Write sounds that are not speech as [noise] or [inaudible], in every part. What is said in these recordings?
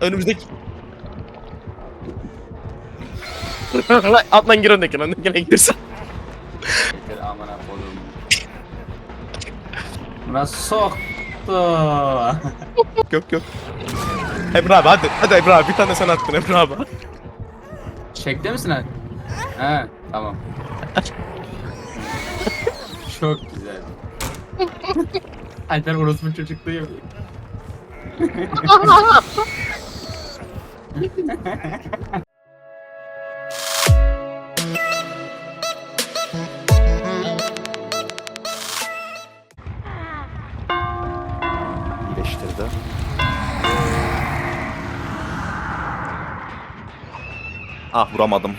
Önümüzdeki... [laughs] Atlan gir öndekine, öndekine girsin. Amına. Buna soktu. yok yok. Emre abi hadi, hadi Emre abi bir tane sen attın Emre abi. Çekte misin lan? He tamam. Çok güzel. Alper orospu çocukluğu yapıyor. İyileştirdi. Ah vuramadım.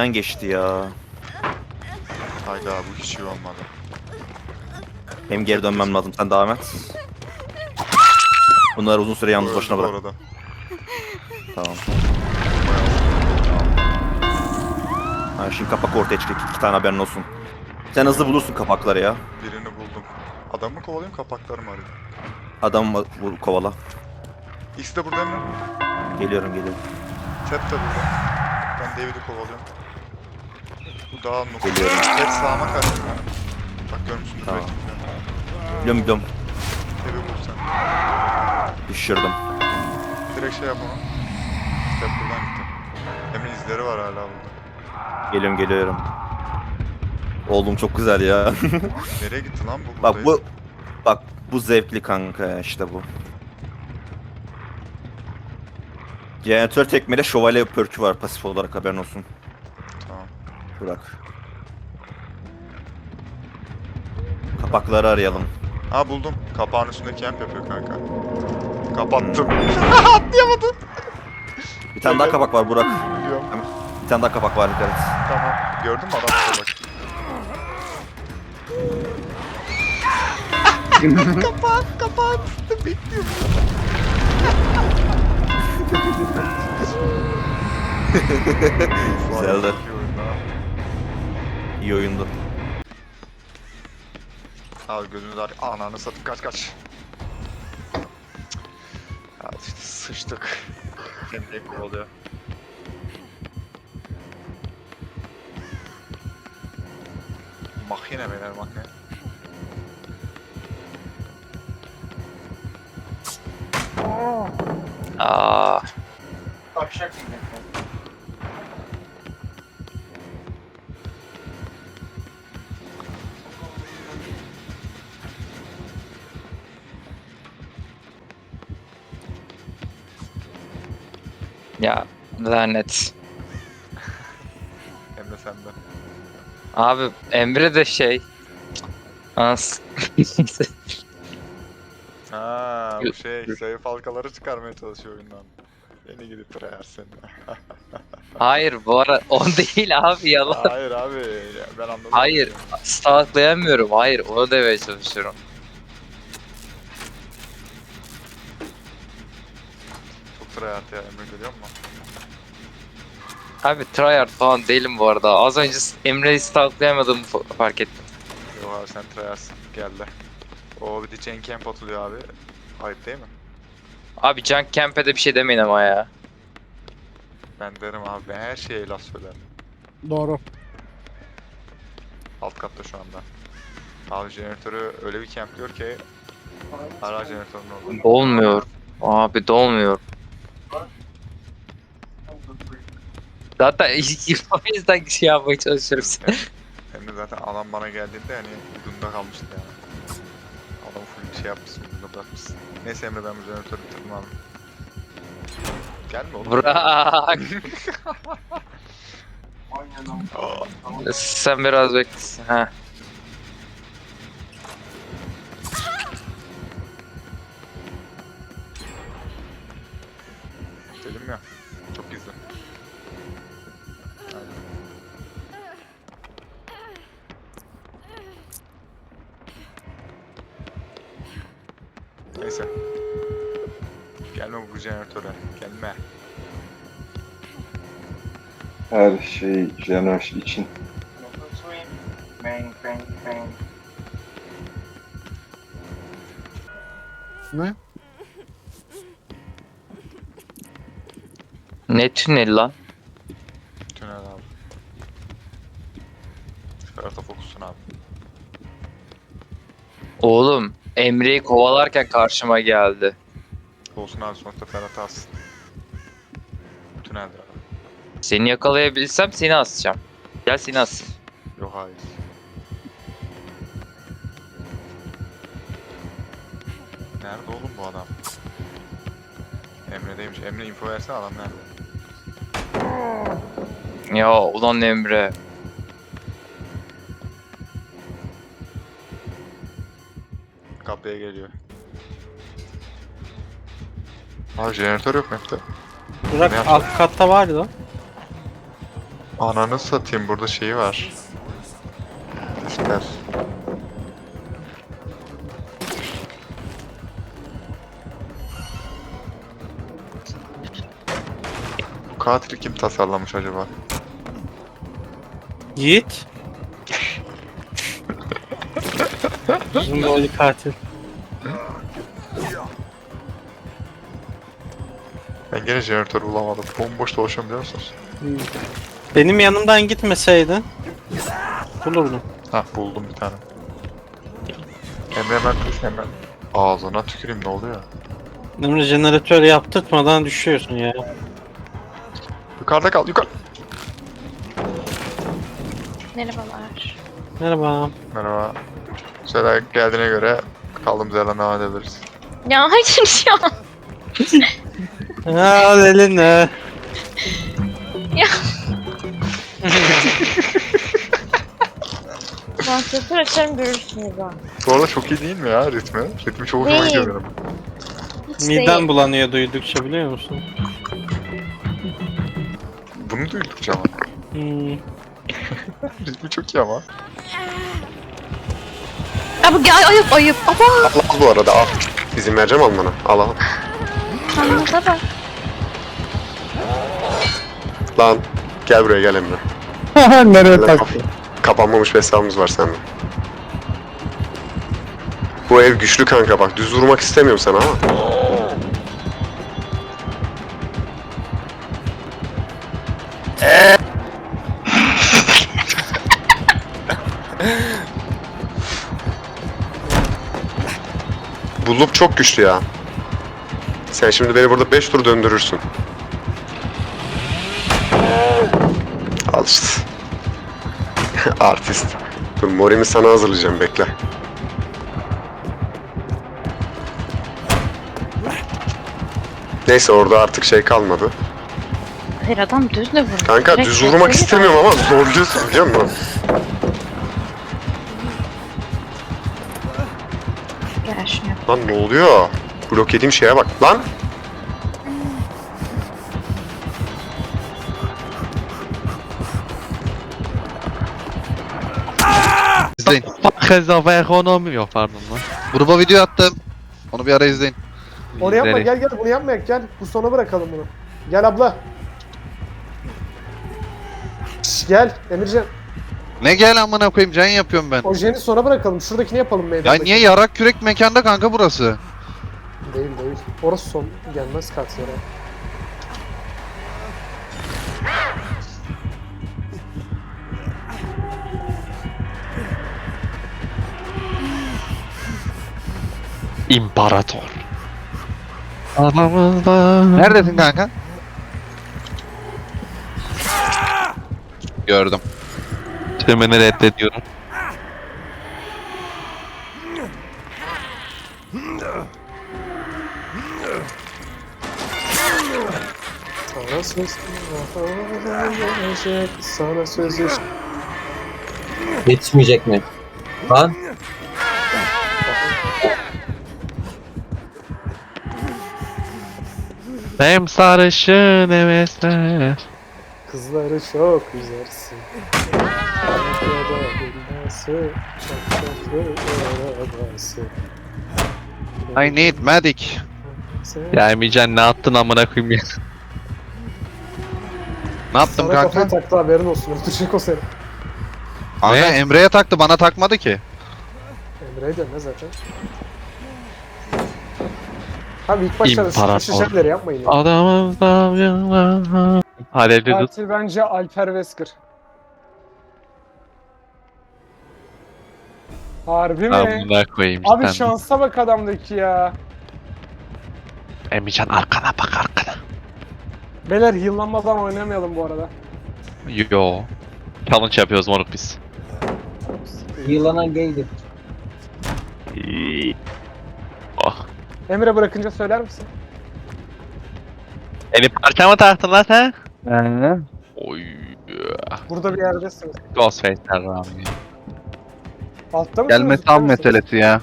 Önümden geçti ya. Hayda bu hiç iyi olmadı. Benim geri dönmem lazım. Sen devam et. Bunları uzun süre yalnız Bu başına bırak. arada. Tamam. Ha, şimdi kapak ortaya çıkacak. İki tane haberin olsun. Sen hızlı bulursun kapakları ya. Birini buldum. Adamı mı kovalayayım kapakları mı arayayım? Adam vur kovala. İkisi de burada mı? Geliyorum geliyorum. Ted de burada. Ben David'i kovalıyorum. Nokta. Geliyorum. Ted sağıma kaçtı. Bak görmüşsün. Tamam. Biliyorum biliyorum. Ted'i vur sen. Düşürdüm. Direkt şey yap onu. Ted buradan gitti. Emre izleri var hala burada. Geliyorum geliyorum. Oğlum çok güzel ya. [laughs] Nereye gitti lan bu? bak bu bak bu zevkli kanka ya işte bu. Jeneratör tekmeyle şövalye pörkü var pasif olarak haberin olsun. Bırak. Kapakları arayalım. Ha buldum. Kapağın üstünde camp yapıyor kanka. Kapattım. [laughs] Bir tane daha kapak var Burak. Biliyorum. Bir tane daha kapak var dikkat et. Tamam. Gördün mü adam bak. kapat kapat. Bekliyorum. Güzeldi. İyi oyundu. Abi gözünüz ağrı. Ananı satıp kaç kaç. Hadi işte sıçtık. Kendi kovalıyor. Makine beyler makine. Ya lanet. Hem de sende. Abi Emre de şey. As. Ha bu şey zayıf halkaları çıkarmaya çalışıyor oyundan. Beni gidip tryhard seni. [laughs] Hayır bu ara o [laughs] değil abi yalan. Hayır abi ben anladım. Hayır stalklayamıyorum. Hayır onu demeye çalışıyorum. Tryhard ya Emre görüyor musun? Abi tryhard falan değilim bu arada. Az önce Emre'yi stalklayamadığımı fa- fark ettim. Yok abi sen tryhardsın geldi. O bir de chain camp atılıyor abi. Ayıp değil mi? Abi Junk Camp'e de bir şey demeyin ama ya. Ben derim abi ben her şeye laf söylerim. Doğru. Alt katta şu anda. Abi jeneratörü öyle bir campliyor ki ara jeneratörün orada. Dolmuyor. Abi dolmuyor. Zaten [laughs] o yüzden şey yapmaya çalışıyorum. Hem de zaten alan bana geldiğinde hani ucunda kalmıştı yani. Adam full şey yapmışsın, ucunda bırakmışsın. Neyse Emre ben bu jeneratörü abi. Gelme oğlum. Bırak. [laughs] Sen biraz bekle. Ha. Gelme bu jeneratöre. Gelme. Her şey Janoş için. Ne? Ne tüneli lan? Tünel abi. Ferhat'a fokussun abi. Oğlum Emre'yi kovalarken karşıma geldi. Olsun abi sonuçta Ferhat'a assın. Tüneldir abi. Seni yakalayabilsem seni asacağım. Gel seni as. Yok hayır. Nerede oğlum bu adam? Emre'deymiş. Emre info versene adam nerede? Ya ulan Emre. Kapıya geliyor. Abi jeneratör yok map'te. Burak Ne alt katta vardı. Ananı satayım burada şeyi var. Defter. Bu katili kim tasarlamış acaba? Yiğit. Uzun boylu katil. Ben gene jeneratör bulamadım. Bomboş dolaşıyorum biliyor musunuz? Benim yanımdan gitmeseydin bulurdum. Hah buldum bir tane. Emre ben kız Emre. Ağzına tüküreyim ne oluyor? Emre jeneratör yaptırtmadan düşüyorsun ya. Yukarıda kal yukarı. Merhabalar. Merhaba. Merhaba. Söyle geldiğine göre kaldığımız yerden devam edebiliriz. Ya hayır ya. Al eline. Vantilatör açarım görürsünüz ha. Bu arada çok iyi değil mi ya ritmi? Ritmi çok hoşuma Değil. gidiyor benim. Hiç Midem değil. bulanıyor duydukça biliyor musun? Bunu duydukça ama. Hmm. [laughs] Ritmi çok iyi ama. Abi gel ayıp ayıp. Aba Al bu arada al. İzin vereceğim almana. Al al. anladı bak. Lan gel buraya gel Emre. [laughs] Nereye Lan kap- kapanmamış bir hesabımız var sende. Bu ev güçlü kanka bak düz vurmak istemiyorum sana ama. [laughs] Bu loop çok güçlü ya. Sen şimdi beni burada 5 tur döndürürsün. [laughs] Artist. Dur morimi sana hazırlayacağım bekle. Neyse orada artık şey kalmadı. Hayır adam düz de vurur. Kanka Direkt düz vurmak istemiyorum ama zorluyorsun biliyor musun? Gel şunu yap. Lan ne oluyor? Blok yediğim şeye bak. Lan! Hesaba ekonomi yok pardon lan. Gruba video attım. Onu bir ara izleyin. Onu yapma gel gel bunu yapma gel bu sona bırakalım bunu. Gel abla. Gel Emircan. Ne gel amına koyayım can yapıyorum ben. Ojeni sona bırakalım. Şuradakini yapalım Ya meydandaki. niye yarak kürek mekanda kanka burası? Değil değil. Orası son. Gelmez kart yere. İmparator. Aramızda. Neredesin kanka? Gördüm. Tümünü reddediyorum. Sana söz sana söz iş- Yetişmeyecek mi? Lan Hem sarışın hevesler. Kızları çok güzelsin. Ankara'da bilmesi, arabası. I need medic. Ya Emircan ne yaptın amına koyayım ya. Ne yaptım sana kafayı kanka? taktı haberin olsun. Öldürecek o seni. Ne Emre'ye taktı bana takmadı ki. Emre'ye dönme zaten. Abi ilk başta İmparator. sıkışı şeyleri yapmayın. Ya. Adamım Halledildi. Katil bence Alper Wesker. Harbi mi? Amına koyayım Abi cidden. şansa bak adamdaki ya. Emircan arkana bak arkana. Beyler heal'lanmadan oynamayalım bu arada. Yo. Challenge yapıyoruz moruk biz. Yılanan gaydi. Emre bırakınca söyler misin? Beni parça mı taktın lan sen? Oy. Burada bir yerdesiniz. Ghostface'ler Rami. Altta mısınız? Gelmesi an misiniz? meselesi ya.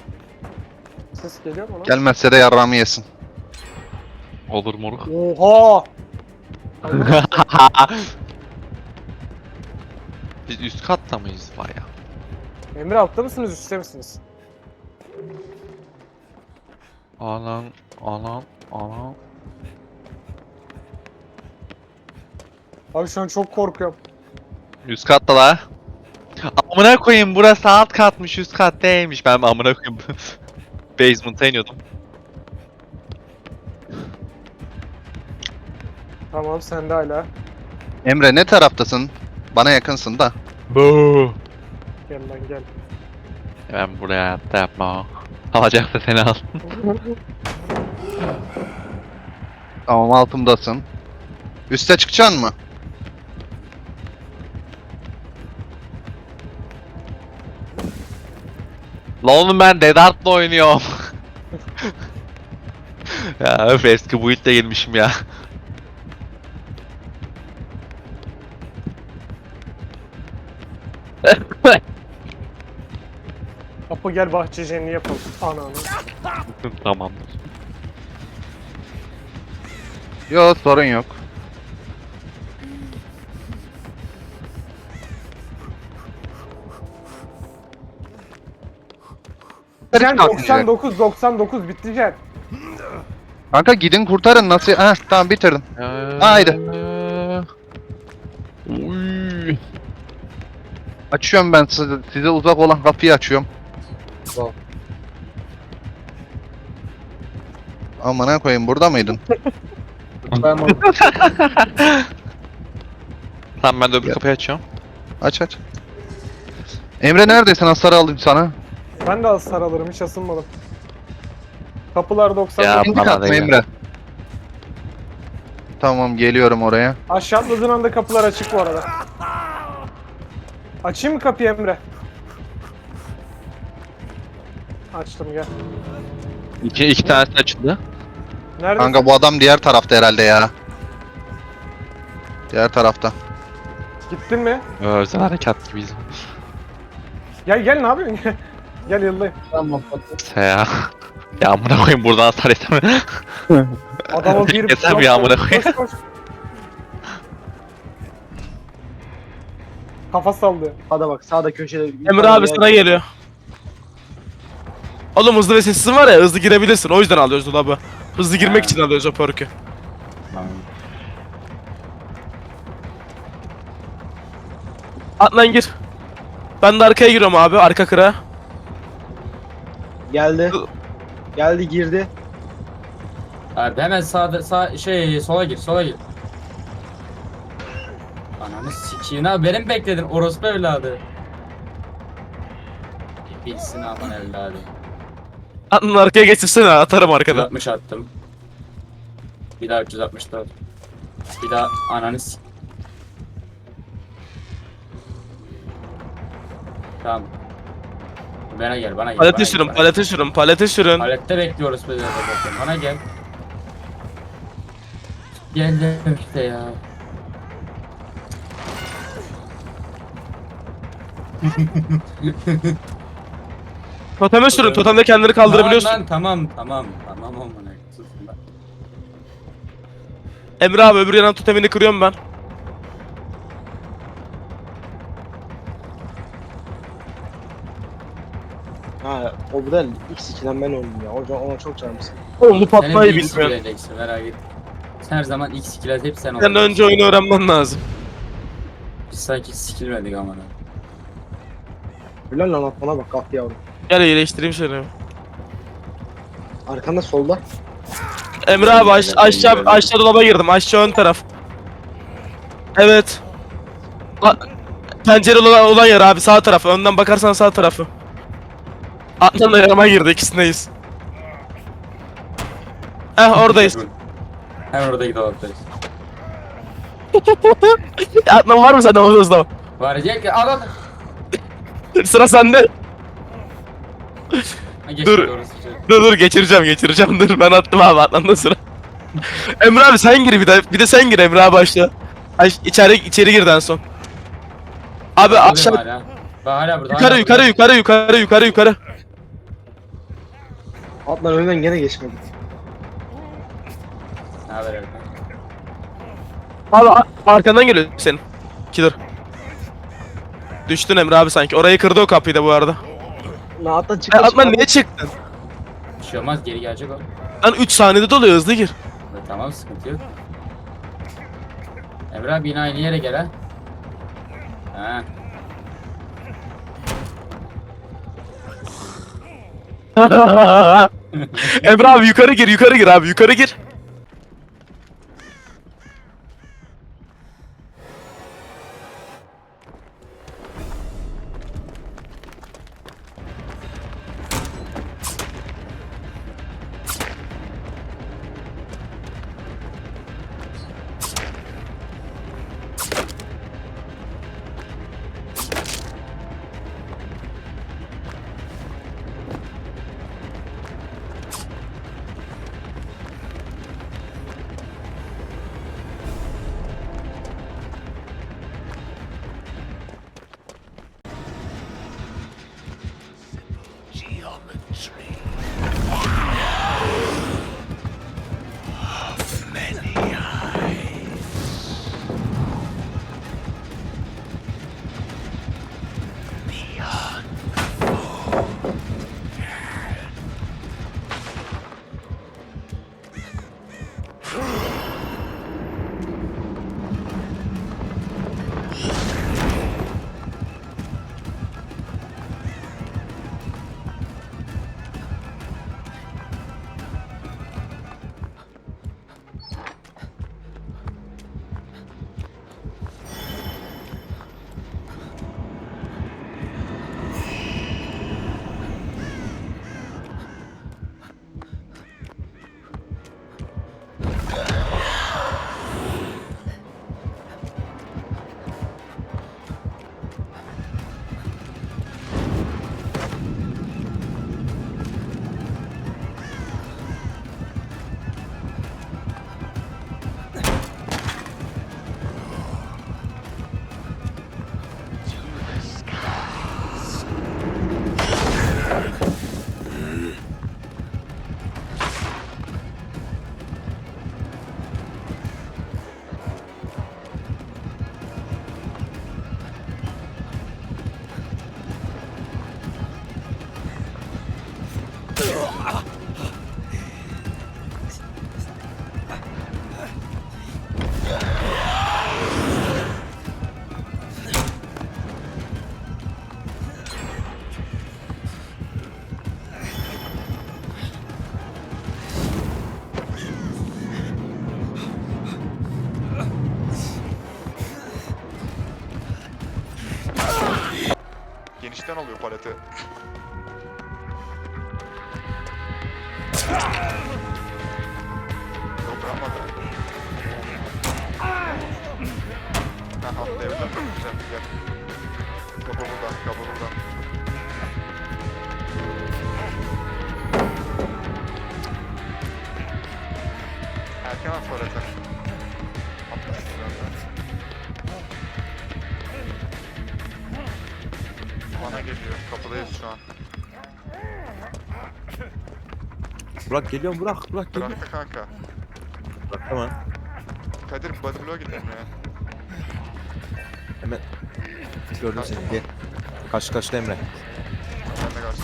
Ses geliyor mu lan? Gelmezse de yarrağımı yesin. Olur moruk. Oha! [laughs] Biz üst katta mıyız var ya? Emre altta mısınız üstte misiniz? Alan, alan, alan. Abi şu an çok korkuyorum. Üst katta la. Amına koyayım burası alt katmış üst kat değilmiş. Ben amına koyayım. [laughs] Basement'a iniyordum. Tamam sen de hala. Emre ne taraftasın? Bana yakınsın da. Bu. Gel lan gel. Ben buraya hayatta yapma. Alacaksa seni al. [laughs] tamam altımdasın. Üste çıkacaksın mı? Lan oğlum ben Dead Art'la oynuyorum. [laughs] ya öf eski build'e girmişim ya. [laughs] Apo gel bahçecenliği yapalım. Ananı. [laughs] Tamamdır. Yok sorun yok. Jen 99 99 bitti Jen. Kanka gidin kurtarın nasıl? Ha tamam bitirdim. Haydi. Açıyorum ben size, size uzak olan kapıyı açıyorum. Tamam. Amına koyayım burada mıydın? Ben [laughs] Tamam ben de öbür kapıyı açıyorum. Aç aç. Emre neredesin? Hasar alayım sana. Ben de hasar alırım hiç asılmadım. Kapılar 99. İkinci kat mı Emre? Tamam geliyorum oraya. Aşağı atladığın anda kapılar açık bu arada. Açayım mı kapıyı Emre? Açtım gel. İki, iki tanesi açıldı. Nerede? Kanka bu adam diğer tarafta herhalde ya. Diğer tarafta. Gittin mi? Özel harekat gibiyiz. Gel gel ne yapıyorsun? [laughs] gel yıllayım. Tamam. Ya. Ya amına koyayım buradan hasar etme. Adama bir [laughs] Yesem ya amına koyayım. Koş koş. Kafa sallıyor. Sağda bak sağda köşede. Emre abi sana geliyor. Oğlum hızlı ve sessizin var ya hızlı girebilirsin o yüzden alıyoruz dolabı. Hızlı girmek için alıyoruz o perk'ü. At lan gir. Ben de arkaya giriyorum abi arka kıra. Geldi. Geldi girdi. Abi hemen sağda sağ şey sola gir sola gir. Ananı sikeyim abi benim bekledin orospu evladı. Bilsin aman evladı. At lan arkaya geçirsene atarım arkadan. 360 attım. Bir daha 364. Bir daha ananı s- Tamam. Bana gel bana gel. Palete bana sürün gel, bana palete sürün palete sürün. Palette bekliyoruz biz de zaten. Bana gel. Gel de işte ya. [laughs] Toteme sürün totemde kendini kaldırabiliyorsun. Tamam lan tamam tamam tamam amına lan. Emre abi öbür yandan totemini kırıyorum ben. Ha o bu da X2'den ben oldum ya. O, ona çok bu Sen hep patlayı bilmiyorum. bileceksin merak etme. Sen her zaman X skill'e hep sen Sen olacaksın. önce oyunu öğrenmen lazım. Biz sanki skill'medik ama. Bilal lan atmana bak kalktı yavrum. Gel iyileştireyim seni. Arkanda solda. Emre abi aş aşağı aşağı dolaba girdim. Aşağı ön taraf. Evet. A pencere olan, olan yer abi sağ tarafı. Önden bakarsan sağ tarafı. Atlan da yanıma girdi ikisindeyiz. Heh oradayız. Hemen oradaki dolaptayız. [laughs] Atlan var mı sende o hızda? Var Jack adam. Sıra sende. Ha, Dur. Şey. Dur dur geçireceğim geçireceğim dur ben attım abi Atlan'da sıra. Emre abi sen gir bir de bir de sen gir Emre abi aşağı. Ay, içeri içeri girdi en son. Abi Buradayım aşağı hala. Bak hala burada. yukarı hala yukarı burada. yukarı yukarı yukarı yukarı. Atlar önünden gene geçmedi. Ne haber Erkan? Abi a- arkandan geliyor senin. Killer. Düştün Emre abi sanki. Orayı kırdı o kapıyı da bu arada. Lan atla E, çıktı. Atlan niye çıktın? Bir şey olmaz geri gelecek o. Lan 3 saniyede doluyor hızlı gir. E, Tamam sıkıntı yok. Emre abi yine aynı yere gel ha. Ha. [laughs] Emre abi yukarı gir yukarı gir abi yukarı gir. dans le la tête. Burak geliyorum Burak. Burak geliyor. Bıraktı kanka. Burak tamam. Kadir body blow gidelim ya. Gördüm seni. Gel. Karşı karşıda Emre. Ben de karşı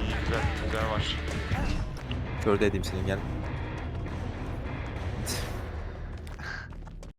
İyi güzel güzel maç. Kör dedim seni gel.